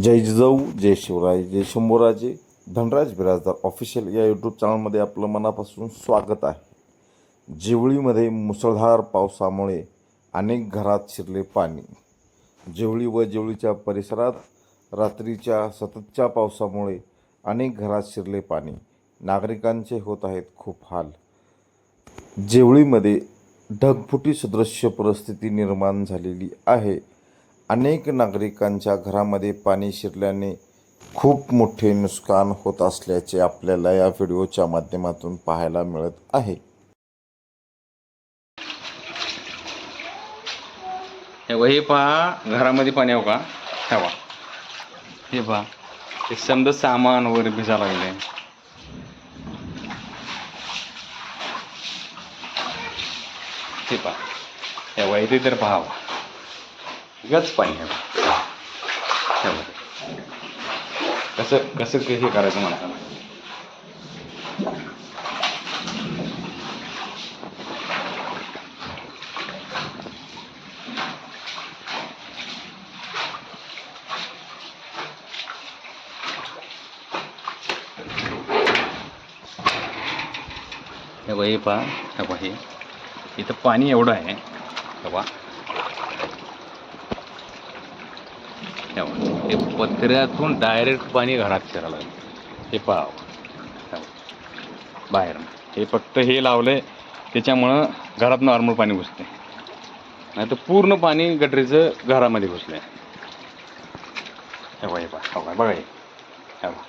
जय जिजाऊ जय शिवराय जय शंभूराजे धनराज बिराजदार. ऑफिशियल या यूट्यूब चॅनलमध्ये आपलं मनापासून स्वागत आहे. जिवळीमध्ये मुसळधार पावसामुळे अनेक घरात शिरले पाणी. जिवळी व जिवळीच्या परिसरात रात्रीच्या सततच्या पावसामुळे अनेक घरात शिरले पाणी. नागरिकांचे होत आहेत खूप हाल. जेवळीमध्ये ढगफुटी सदृश्य परिस्थिती निर्माण झालेली आहे. अनेक नागरिकांच्या घरामध्ये पाणी शिरल्याने खूप मोठे नुकसान होत असल्याचे आपल्याला या व्हिडिओच्या माध्यमातून पाहायला मिळत आहे. हे हे पहा घरामध्ये पाणी हो का? ठेवा. हे पहा हे समज सामान वगैरे भिजा लागले. हे पहा या बघा, इथे तर पहावा. गच पाणी आहे कसं कसं हे करायचं म्हणताना हे बघा, पहा. हे बघा, इथं पाणी एवढं आहे. बाबा बघा. हे पत्र्यातून डायरेक्ट पाणी घरात शिरायला लागलं. हे पहा. बाहेर. हे फक्त हे लावलंय. त्याच्यामुळं घरात नॉर्मल पाणी घुसते नाही तर पूर्ण पाणी गटरीचं घरामध्ये घुसलंय. हे बघा हे बघा बघा हे हे बघा.